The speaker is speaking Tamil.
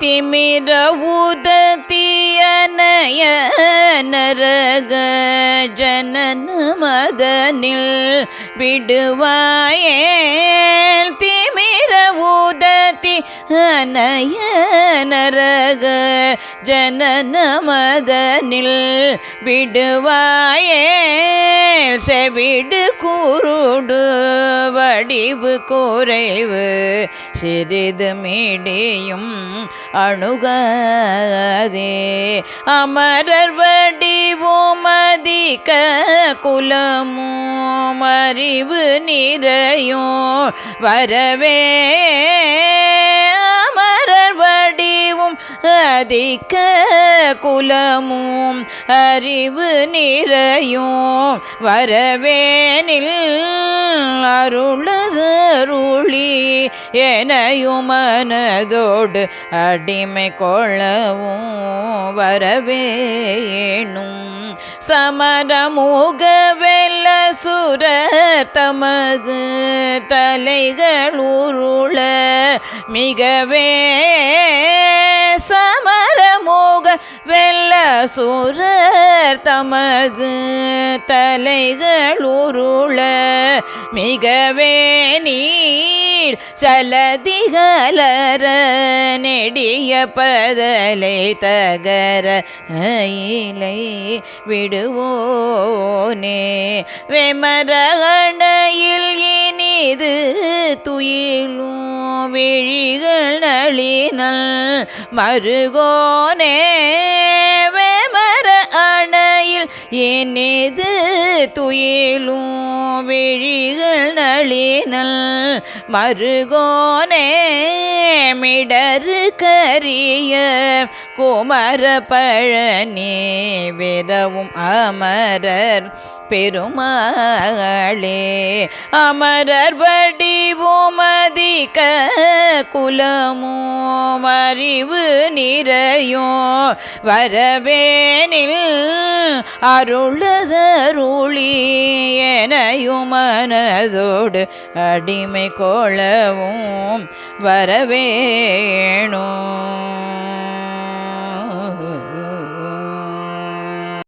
திமிர உதத்தியனய நரக ஜனன மதனில் விடுவாயேல் திமிர உதத்தி அனய நரக ஜனன மதனில் விடுவாயேல் செவிடு குருடு வடிவு குறைவு சிறிது மீடியும் அணுகாதே. அமரர் வடிவும் அதிக குலமும் அறிவு நிறையும் வரவே வடிவும் அதிக குலமும் அறிவு நிறையும். வரவேனில் அருளதருளி எனையும் மனதோடு அடிமை கொள்ளவும் வரவேணும் சமரமுகவெல்ல சுர தமது தலைகள் உருள மிகவே வெல்ல தமது தலைகள் உருள மிகவே நீர் சலதிகலர நெடிய பதலை தகர இலை விடுவோனே. வெமரகண்டையில் இனிது துயிலும் விழிகள் நளினல் மருகோனே. ஏனேது துயிலும் விழிகள் நளினல் மருகோனே மிடரு கரிய குமர பழனி விரவும் அமரர் பெருமாளே. அமரர் வடிவும் அதிக குலமோ அறிவு நிறையோ வரவேனில் அருளதருளி எனையுமனதோடு அடிமை கொளவும் வரவேணும்.